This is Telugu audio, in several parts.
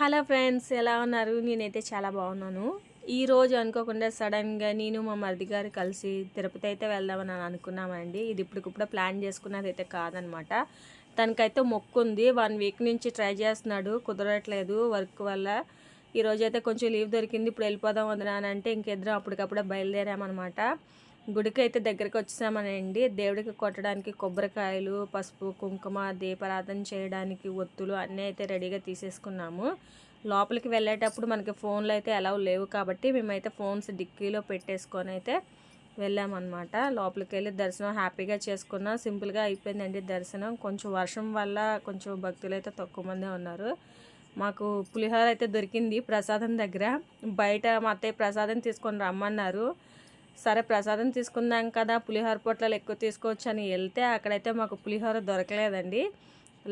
హలో ఫ్రెండ్స్ ఎలా ఉన్నారు? నేనైతే చాలా బాగున్నాను. ఈ రోజు అనుకోకుండా సడన్గా నేను మా మరిది గారు కలిసి తిరుపతి అయితే వెళ్దామని అని అనుకున్నామండి. ఇది ఇప్పటికిప్పుడు ప్లాన్ చేసుకున్నది అయితే కాదనమాట. తనకైతే మొక్కుంది వన్ వీక్ నుంచి ట్రై చేస్తున్నాడు. కుదరట్లేదు వర్క్ వల్ల. ఈ అయితే కొంచెం లీవ్ దొరికింది. ఇప్పుడు వెళ్ళిపోదాం వదినా అంటే ఇంకిద్దరం అప్పటికప్పుడే బయలుదేరామన్నమాట గుడికి అయితే దగ్గరికి వచ్చేసామనండి దేవుడికి కొట్టడానికి కొబ్బరికాయలు పసుపు కుంకుమ దీపారాధన చేయడానికి ఒత్తులు అన్నీ అయితే రెడీగా తీసేసుకున్నాము. లోపలికి వెళ్ళేటప్పుడు మనకి ఫోన్లు అయితే ఎలా లేవు కాబట్టి మేమైతే ఫోన్స్ డిక్కీలో పెట్టేసుకొని అయితే వెళ్ళామన్నమాట. లోపలికి వెళ్ళి దర్శనం హ్యాపీగా చేసుకున్నాం. సింపుల్గా అయిపోయిందండి దర్శనం. కొంచెం వర్షం వల్ల కొంచెం భక్తులు అయితే తక్కువ మందే ఉన్నారు. మాకు పులిహోర అయితే దొరికింది ప్రసాదం దగ్గర. బయట మా అత్తయ్య ప్రసాదం తీసుకొని రమ్మన్నారు. సరే ప్రసాదం తీసుకుందాం కదా పులిహోర పొట్లాలు ఎక్కువ తీసుకోవచ్చు అని వెళ్తే అక్కడైతే మాకు పులిహోర దొరకలేదండి.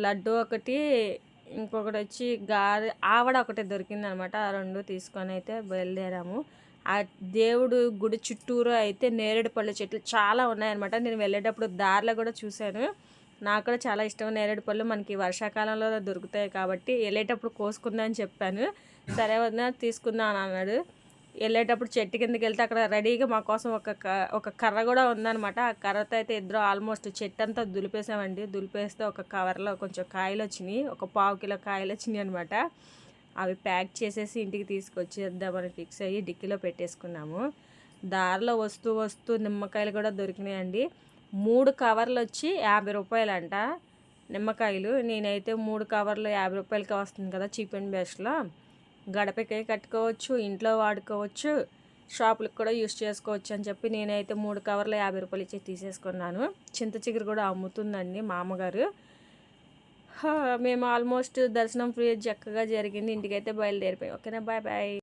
లడ్డు ఒకటి ఇంకొకటి వచ్చి గారె ఆవడ ఒకటి దొరికిందనమాట. ఆ రెండు తీసుకొని అయితే బయలుదేరాము. ఆ దేవుడు గుడి చుట్టూరు అయితే నేరేడు పళ్ళ చెట్లు చాలా ఉన్నాయన్నమాట. నేను వెళ్ళేటప్పుడు దారిలో కూడా చూశాను. నాకు కూడా చాలా ఇష్టం నేరేడు పళ్ళు. మనకి వర్షాకాలంలో దొరుకుతాయి కాబట్టి వెళ్ళేటప్పుడు కోసుకుందా అని చెప్పాను. సరే వదిన తీసుకుందాం అన్నాడు. వెళ్ళేటప్పుడు చెట్టు కిందకి వెళ్తే అక్కడ రెడీగా మా కోసం ఒక ఒక కర్ర కూడా ఉందనమాట ఆ కర్రతో అయితే ఇద్దరు ఆల్మోస్ట్ చెట్టు అంతా దులిపేసామండి. దులిపేస్తే ఒక కవర్లో కొంచెం కాయలు వచ్చినాయి. ఒక పావు కిలో కాయలు వచ్చినాయి అనమాట అవి ప్యాక్ చేసేసి ఇంటికి తీసుకొచ్చేద్దామని ఫిక్స్ అయ్యి డిక్కీలో పెట్టేసుకున్నాము. దారిలో వస్తూ వస్తూ నిమ్మకాయలు కూడా దొరికినాయండి. మూడు కవర్లు వచ్చి యాభై రూపాయలంట నిమ్మకాయలు. నేనైతే మూడు కవర్లు యాభై రూపాయలకి వస్తుంది కదా చీప్ అండ్ బెస్ట్లో. గడపకే కట్టుకోవచ్చు ఇంట్లో వాడుకోవచ్చు షాపులకు కూడా యూస్ చేసుకోవచ్చు అని చెప్పి నేనైతే మూడు కవర్లు యాభై రూపాయలు ఇచ్చి తీసేసుకున్నాను. చింత చిగురు కూడా అమ్ముతుందండి మా అమ్మగారు. మేము ఆల్మోస్ట్ దర్శనం ఫ్రీ చక్కగా జరిగింది. ఇంటికైతే బయలుదేరిపోయి. ఓకేనా? Bye bye.